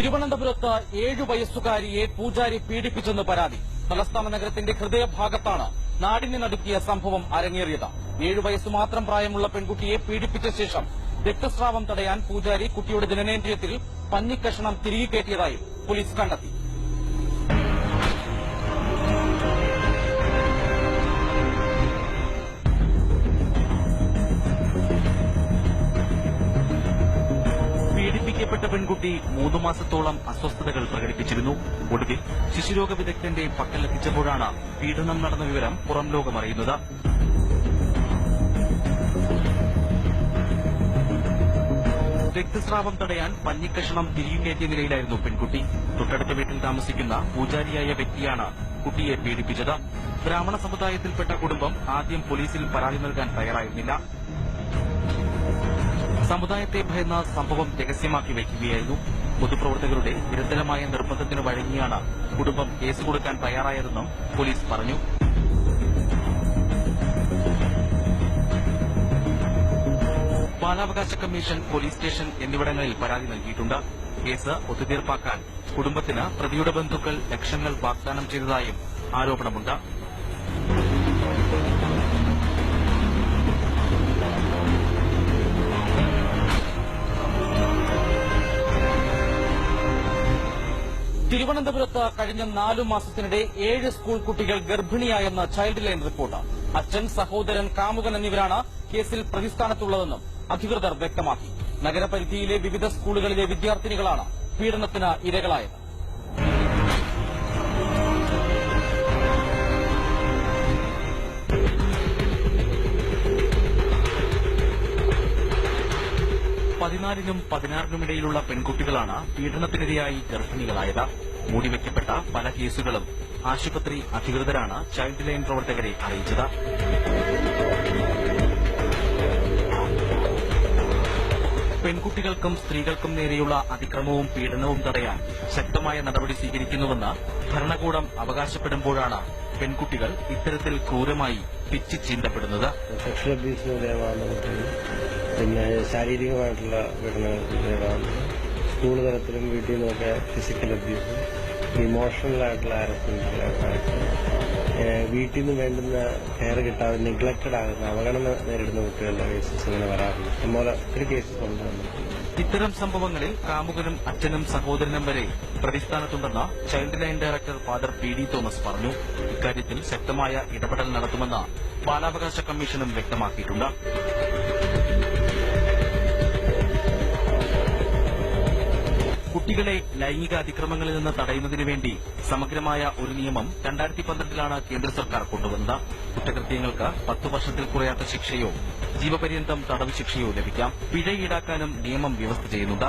തിരുവനന്തപുരത്ത് ഏഴു വയസ്സുകാരിയെ പൂജാരി പീഡിപ്പിച്ചെന്ന് പരാതി. തലസ്ഥാന നഗരത്തിന്റെ ഹൃദയഭാഗത്താണ് നാടിനെ നടുക്കിയ സംഭവം അരങ്ങേറിയത്. ഏഴു വയസ്സ് മാത്രം പ്രായമുള്ള പെൺകുട്ടിയെ പീഡിപ്പിച്ച ശേഷം രക്തസ്രാവം തടയാൻ പൂജാരി കുട്ടിയുടെ ജനനേന്ദ്രിയത്തിൽ പന്നിക്കഷണം തിരികെ കയറ്റിയതായും പോലീസ് കണ്ടെത്തി. പീഡിപ്പിക്കപ്പെട്ട പെൺകുട്ടി മൂന്നു മാസത്തോളം അസ്വസ്ഥതകൾ പ്രകടിപ്പിച്ചിരുന്നു. ഒടുവിൽ ശിശുരോഗ വിദഗ്ധന്റെ പക്കലെത്തിച്ചപ്പോഴാണ് പീഡനം നടന്ന വിവരം പുറം ലോകമറിയുന്നത് രക്തസ്രാവം തടയാൻ പഞ്ഞിക്കഷണം തിരികെ കയറ്റിയ നിലയിലായിരുന്നു പെൺകുട്ടി. തൊട്ടടുത്ത വീട്ടിൽ താമസിക്കുന്ന പൂജാരിയായ വ്യക്തിയാണ് കുട്ടിയെ പീഡിപ്പിച്ചത്. ബ്രാഹ്മണ സമുദായത്തിൽപ്പെട്ട കുടുംബം ആദ്യം പോലീസിൽ പരാതി നൽകാൻ തയ്യാറായിരുന്നില്ല. സമുദായത്തെ ഭയന്ന സംഭവം രഹസ്യമാക്കി വയ്ക്കുകയായിരുന്നു. പൊതുപ്രവർത്തകരുടെ നിരന്തരമായ നിർബന്ധത്തിന് വഴങ്ങിയാണ് കുടുംബം കേസ് കൊടുക്കാൻ തയ്യാറായതെന്നും പോലീസ് പറഞ്ഞു. ബാലാവകാശ കമ്മീഷൻ പോലീസ് സ്റ്റേഷൻ എന്നിവിടങ്ങളിൽ പരാതി നൽകിയിട്ടുണ്ട്. കേസ് ഒത്തുതീർപ്പാക്കാൻ കുടുംബത്തിന് പ്രതിയുടെ ബന്ധുക്കൾ ലക്ഷങ്ങൾ വാഗ്ദാനം ചെയ്തതായും ആരോപണമുണ്ട്. തിരുവനന്തപുരത്ത് കഴിഞ്ഞ നാലു മാസത്തിനിടെ ഏഴ് സ്കൂൾ കുട്ടികൾ ഗർഭിണിയായെന്ന് ചൈൽഡ് ലൈൻ റിപ്പോർട്ട്. അച്ഛൻ സഹോദരൻ കാമുകൻ എന്നിവരാണ് കേസിൽ പ്രതിസ്ഥാനത്തുള്ളതെന്നും അധികൃതർ വ്യക്തമാക്കി. നഗരപരിധിയിലെ വിവിധ സ്കൂളുകളിലെ വിദ്യാർത്ഥിനികളാണ് പീഡനത്തിന് ഇരകളായത്. പതിനാലിനും ഇടയിലുള്ള പെൺകുട്ടികളാണ് പീഡനത്തിനിരയായി ഗർഭിണികളായത്. മൂടിവെക്കപ്പെട്ട പല കേസുകളും ആശുപത്രി അധികൃതരാണ് ചൈൽഡ് ലൈൻ പ്രവർത്തകരെ അറിയിച്ചത്. പെൺകുട്ടികൾക്കും സ്ത്രീകൾക്കും നേരെയുള്ള അതിക്രമവും പീഡനവും തടയാൻ ശക്തമായ നടപടി സ്വീകരിക്കുന്നുവെന്ന് ഭരണകൂടം അവകാശപ്പെടുമ്പോഴാണ് പെൺകുട്ടികൾ ഇത്തരത്തിൽ ക്രൂരമായി പിച്ചി പിന്നെ ശാരീരികമായിട്ടുള്ള പീഡനങ്ങൾ സ്കൂൾ തലത്തിലും വീട്ടിൽ നിന്നൊക്കെ ഫിസിക്കൽ അബ്യൂസ് ഇമോഷണൽ ആയിട്ടുള്ള ഹാരസ്മെന്റ് വീട്ടിൽ നിന്ന് വേണ്ടുന്ന കെയർ കിട്ടാതെ നെഗ്ലക്റ്റഡ് ആകുന്ന അവഗണന നേരിടുന്ന കുട്ടികളുടെ കേസസ് ഇങ്ങനെ വരാറുണ്ട്. അതുപോലെ ഒത്തിരി കേസസ് ഉണ്ട് നമുക്ക് ഇത്തരം സംഭവങ്ങളിൽ കാമുകനും അച്ഛനും സഹോദരനും വരെ പ്രതിസ്ഥാനത്തുണ്ടെന്ന് child line director father P D Thomas പറഞ്ഞു. ഇക്കാര്യത്തിൽ ശക്തമായ ഇടപെടൽ നടത്തുമെന്ന് ബാലാവകാശ കമ്മീഷനും വ്യക്തമാക്കിയിട്ടുണ്ട്. കുട്ടികളെ ലൈംഗിക അതിക്രമങ്ങളിൽ നിന്ന് തടയുന്നതിനു വേണ്ടി സമഗ്രമായ ഒരു നിയമം രണ്ടായിരത്തി പന്ത്രണ്ടിലാണ് കേന്ദ്ര സർക്കാർ കൊണ്ടുവന്നത്. കുറ്റകൃത്യങ്ങൾക്ക് പത്തു വർഷത്തിൽ കുറയാത്ത ശിക്ഷയോ ജീവപര്യന്തം തടവ് ശിക്ഷയോ ലഭിക്കാം. പിഴ ഈടാക്കാനും നിയമം വ്യവസ്ഥ ചെയ്യുന്നുണ്ട്.